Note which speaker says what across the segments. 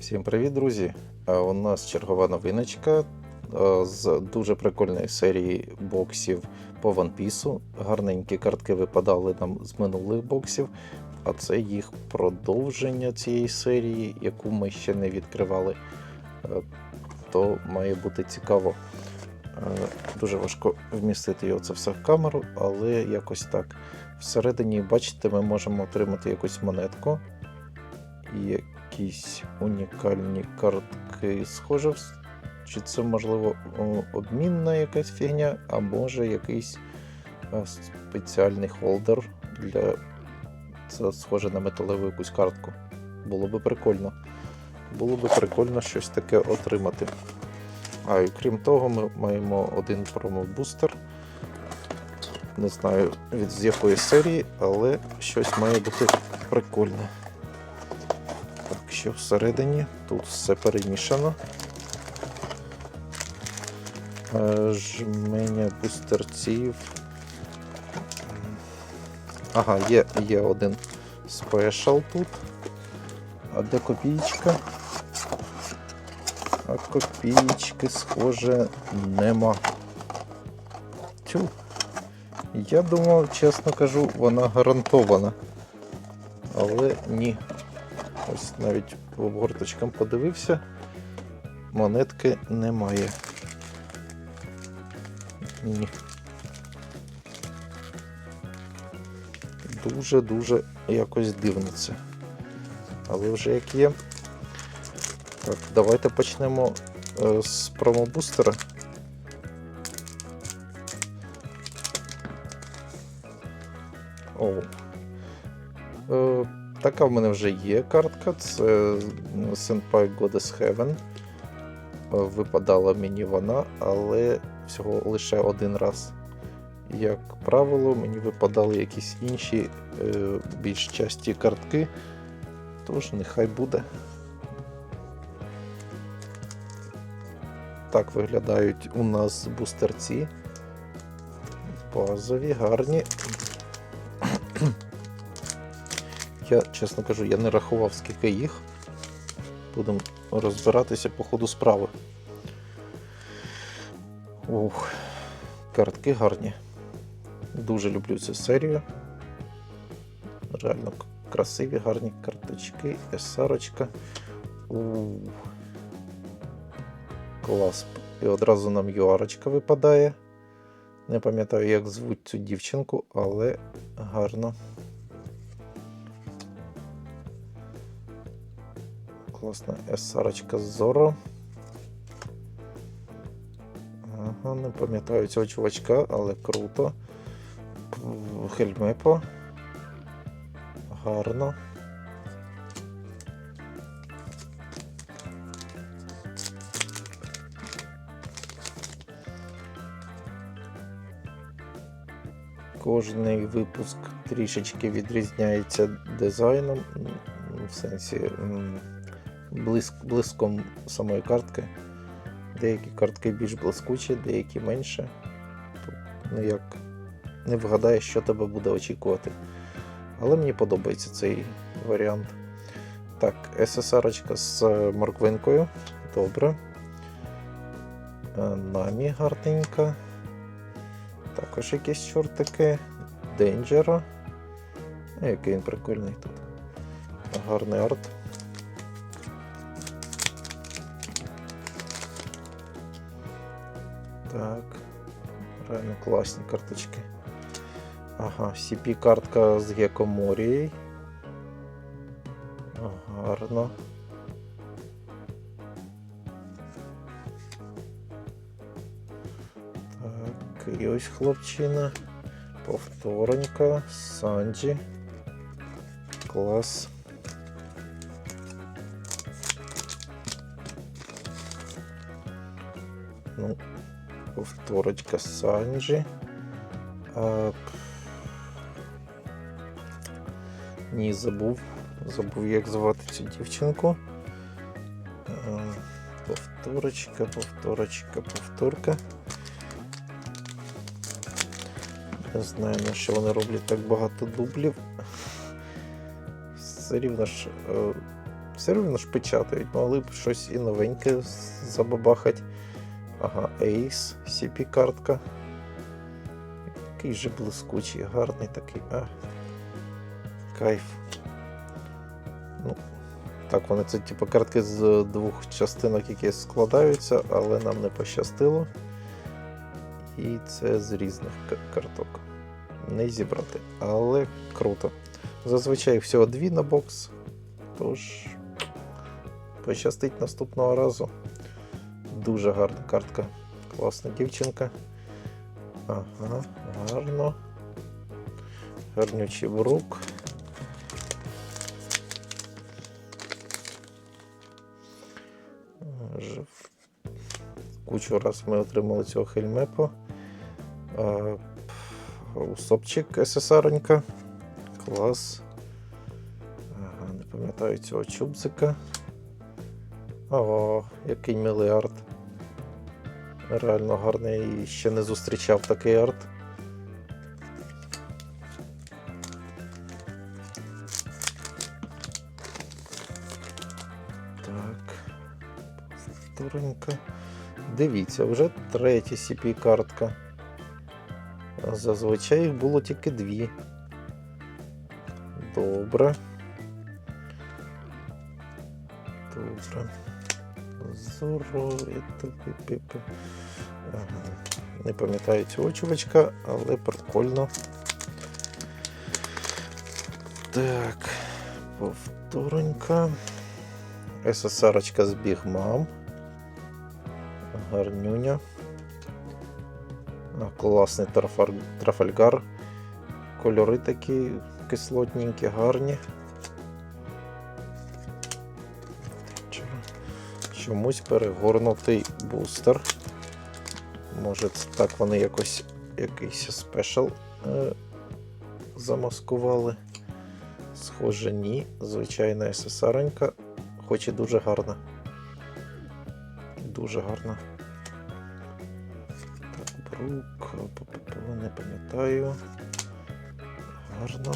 Speaker 1: Всім привіт, друзі! Е, У нас чергова новиночка е, з дуже прикольної серії боксів по One Piece. Гарненькі картки випадали нам з минулих боксів, а це їх продовження цієї серії, яку ми ще не відкривали. Е, То має бути цікаво. Дуже важко вмістити його це все в камеру, але якось так. Всередині, бачите, ми можемо отримати якусь монетку. І якісь унікальні картки, схоже, чи це можливо обмінна якась фігня, а може якийсь е, спеціальний холдер для. Це схоже на металеву якусь картку. Було би прикольно. Було би прикольно щось таке отримати. А і крім того, ми маємо один промобустер. Не знаю від з якої серії, але щось має бути прикольне. Що всередині тут все перемішано. Е, Жменя бустерців. Ага, є, є один спешл тут. А де копійка? А копійки, схоже, нема. Тю. Я думав, чесно кажу, вона гарантована. Але ні. Навіть по обгорточкам подивився. Монетки немає. Ні. Дуже-дуже якось дивно це. Але вже як є. Так, давайте почнемо е, з промобустера. Така в мене вже є картка. Це Senpai Goddess Heaven. Випадала мені вона, але всього лише один раз. Як правило, мені випадали якісь інші е, більш часті картки. Тож нехай буде. Так виглядають у нас бустерці. Базові, гарні. Я, чесно кажу, я не рахував, скільки їх. Будемо розбиратися по ходу справи. Ух, картки гарні. Дуже люблю цю серію. Реально красиві, гарні карточки, есарочка. Ух. Клас. І одразу нам юарочка випадає. Не пам'ятаю, як звуть цю дівчинку, але гарно. Класна есарочка Зоро. Ага, не пам'ятаю цього чувачка, але круто. Хельмепо. Гарно. Кожний випуск трішечки відрізняється дизайном, в сенсі блиск, блиском самої картки. Деякі картки більш блискучі, деякі менше. Тут ніяк не вгадаєш, що тебе буде очікувати. Але мені подобається цей варіант. Так, SSR з е, морквинкою. Добре. Е, Намі гарненька. Також якісь чортики. Денджера. Який він прикольний тут. Гарний арт. Реально класні карточки. Ага, CP-картка з Гекоморією. Гарно. Так, і ось хлопчина. Повторонька, Санджі. Клас. Повторочка Санджі. Ні, забув. Забув, як звати цю дівчинку. А, повторочка, повторочка, повторка. Не знаю, на що вони роблять так багато дублів. Все рівно ж е, Все одно ж печатають, могли б щось і новеньке з- забабахать. Ага, Ace, CP картка. Який же блискучий, гарний такий. А. Кайф. Ну, так, вони це типу картки з двох частинок, які складаються, але нам не пощастило. І це з різних карток. Не зібрати, але круто. Зазвичай всього дві на бокс. Тож пощастить наступного разу. Дуже гарна картка. Класна дівчинка. Ага, гарно. Гарнючий брук. Кучу раз ми отримали цього хельмепа. А, Усопчик СССРонька. Клас. Ага, не пам'ятаю цього чубзика. О, який милий арт. Реально гарний. Ще не зустрічав такий арт. Так. Повторенька. Дивіться, вже третя CP картка. Зазвичай їх було тільки дві. Добре. Добре. Зоро. і пи-пи-пи-пи. Не пам'ятаю цього чувачка, але прикольно. Так. Повторенька. СССРочка з Mom. Гарнюня. Класний трафальгар. Кольори такі кислотненькі, гарні. Чо- Чомусь перегорнутий бустер. Може, так вони якось якийсь спешл е, замаскували. Схоже, ні. Звичайна СССРенька, хоч і дуже гарна. Дуже гарна. Так, брук, не пам'ятаю. Гарно.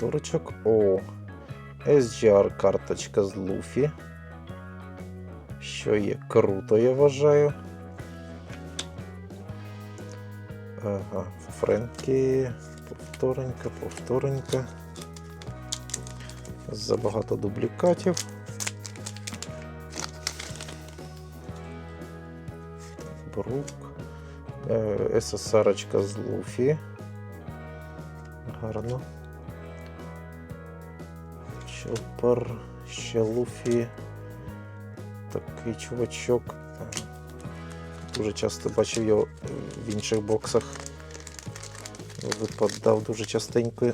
Speaker 1: Купа. О, SGR карточка з Луфі. Що є круто, я вважаю. Ага, Френкі, повторенька, повторенька. Забагато дублікатів. Брук. Е, СССРочка з Луфі. Гарно. Чопер, ще Луфі. Такий чувачок. Дуже часто бачив його в інших боксах. Випадав дуже частенько.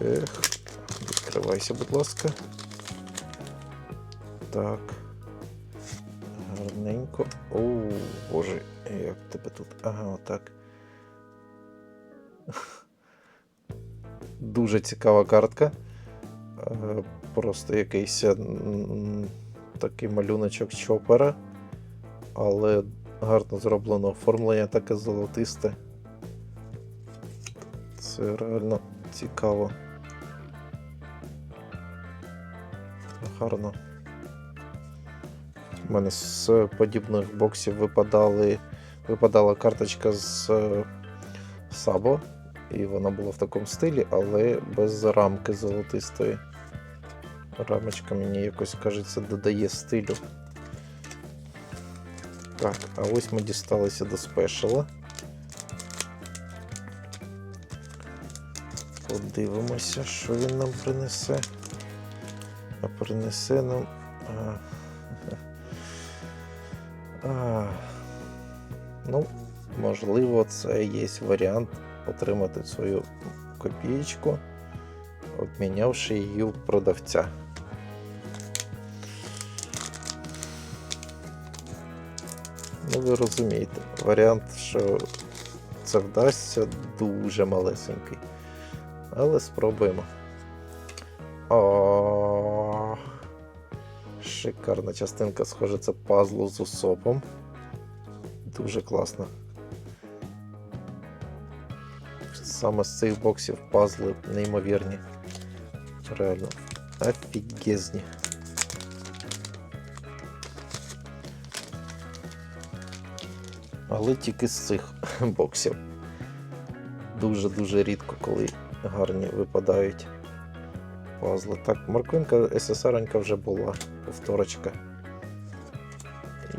Speaker 1: Ех, відкривайся, будь ласка. Так. Гарненько. Оу, боже, як тебе тут. Ага, отак. Дуже цікава картка. Е, Просто якийсь такий малюночок чопера, але гарно зроблено оформлення таке золотисте. Це реально цікаво. Гарно. У мене з подібних боксів випадали, випадала карточка з е, Сабо, і вона була в такому стилі, але без рамки золотистої. Рамочка мені якось кажеться додає стилю. Так, а ось ми дісталися до спешала. Подивимося, що він нам принесе. А принесе нам. А, а, ну, можливо, це є варіант отримати свою копієчку, обмінявши її у продавця. Ну, ви розумієте, варіант, що це вдасться, дуже малесенький. Але спробуємо. О, шикарна частинка, схоже, це пазлу з усопом. Дуже класно. Саме з цих боксів пазли неймовірні. Реально офігезні. Але тільки з цих боксів. Дуже-дуже рідко, коли гарні випадають пазли. Так, морквинка СССР вже була, повторочка. І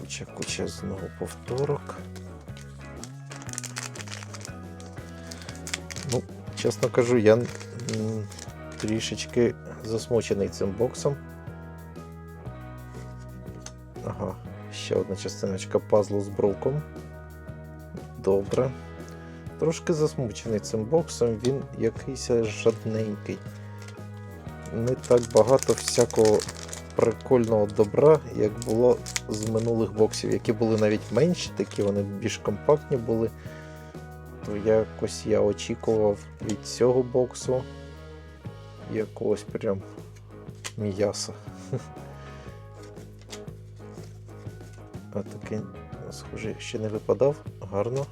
Speaker 1: куча, куча знову повторок. Чесно кажу, я трішечки засмучений цим боксом. Ага, ще одна частиночка пазлу з бруком. Добре. Трошки засмучений цим боксом, він якийсь жадненький. Не так багато всякого прикольного добра, як було з минулих боксів, які були навіть менші, такі вони більш компактні були. То якось я очікував від цього боксу якогось прям м'яса. А такий, схоже, ще не випадав. Гарно.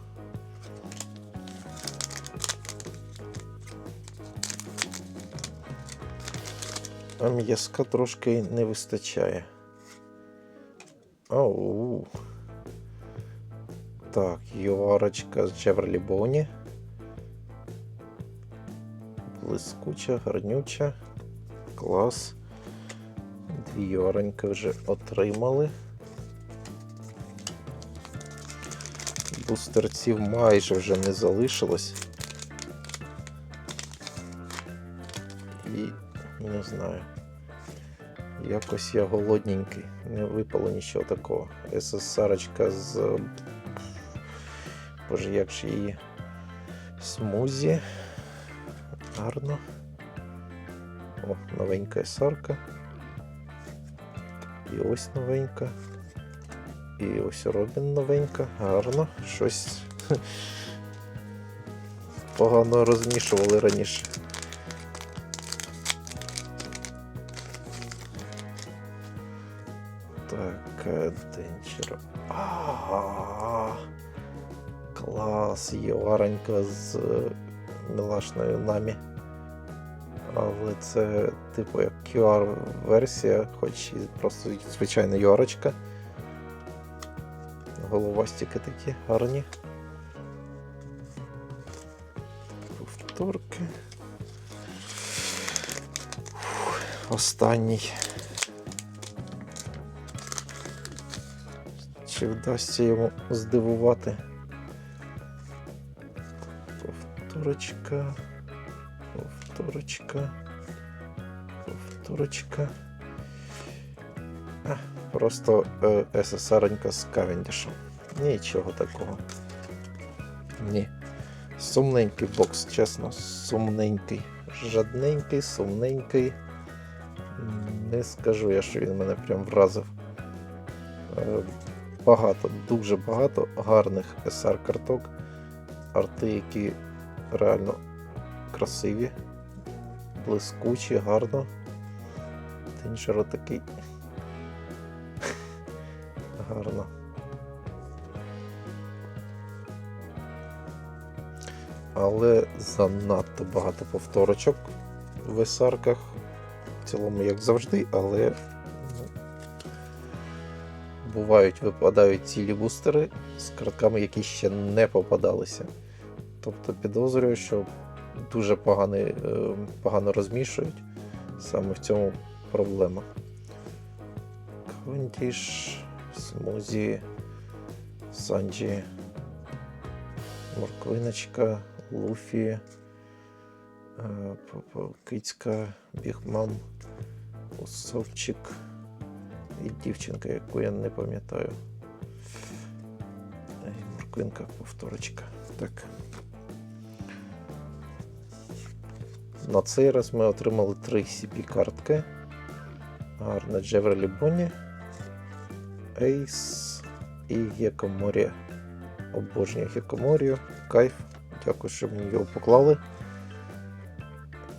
Speaker 1: А м'язка трошки не вистачає. Оу. Так, юарочка з Чевролі Боні. Блискуча, гарнюча. Клас. Дві юароньки вже отримали. Бустерців майже вже не залишилось. І не знаю. Якось я голодненький. Не випало нічого такого. СССРочка з. Боже, як же її смузі. Гарно. О, новенька сарка. І ось новенька. І ось Робін новенька. Гарно. Щось погано розмішували раніше. Єваронька з е, милашною намі. Але це, типу, як QR-версія, хоч і просто звичайна юарочка. Головастики такі гарні. Повторки. Останній. Чи вдасться йому здивувати? Повторочка. Повторочка. Повторочка. А, просто е, СССРонька з Кавендішем. Нічого такого. Ні. Сумненький бокс, чесно, сумненький. Жадненький, сумненький. Не скажу я, що він мене прям вразив. Е, Багато, дуже багато гарних SR карток. Арти, які реально красиві, блискучі, гарно. Тинчеро такий. Гарно. Але занадто багато повторочок в есарках. В цілому, як завжди, але ну, бувають, випадають цілі бустери з картками, які ще не попадалися. Тобто підозрюю, що дуже поганий, е, погано розмішують. Саме в цьому проблема. Квентіш, смузі, санджі, морквиночка, луфі, е, кицька, бігмам, усовчик і дівчинка, яку я не пам'ятаю. Е, Морквинка, повторочка. Так. На цей раз ми отримали три CP-картки. Гарна Джеврелі Бонні, Ейс і Гекоморія. Обожнюю Гекоморію. Кайф. Дякую, що мені його поклали.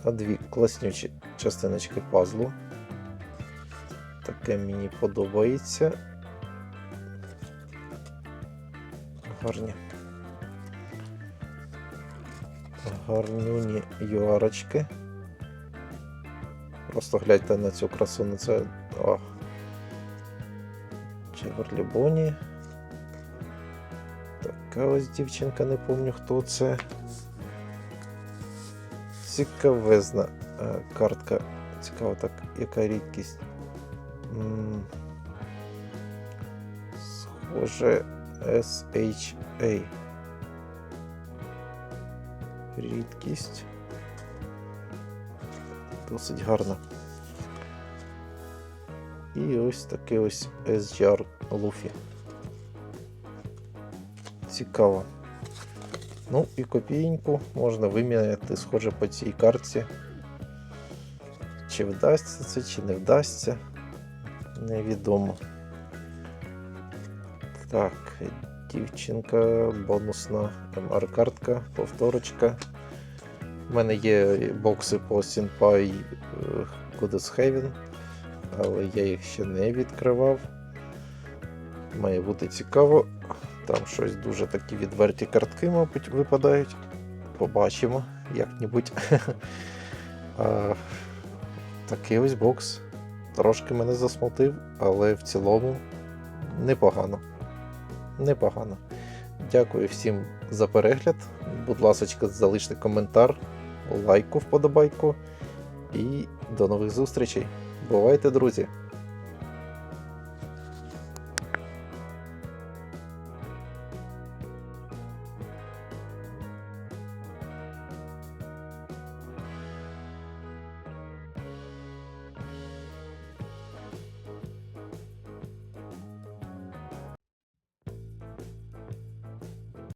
Speaker 1: А дві Класнючі частиночки пазлу. Таке мені подобається. Гарні. Гарнюні юарочки. Просто гляньте на цю красу, на це. О. Чеверлі Боні. Така ось дівчинка, не пам'ятаю хто це. Цікавезна е, картка. Цікаво так, яка рідкість. М, Схоже SHA. Рідкість. Досить гарна. І ось такий ось SGR Luffy. Цікаво. Ну і копійку можна виміняти, схоже, по цій картці. Чи вдасться це, чи не вдасться, невідомо. Так, дівчинка, бонусна МР-картка, повторочка. У мене є бокси по Senpai е, Goddess Haven, але я їх ще не відкривав. Має бути цікаво. Там щось дуже такі відверті картки, мабуть, випадають. Побачимо як-небудь. Такий ось бокс. Трошки мене засмутив, але в цілому непогано. Непогано. Дякую всім за перегляд. Будь ласка, залиште коментар, лайку, вподобайку. І до нових зустрічей. Бувайте, друзі!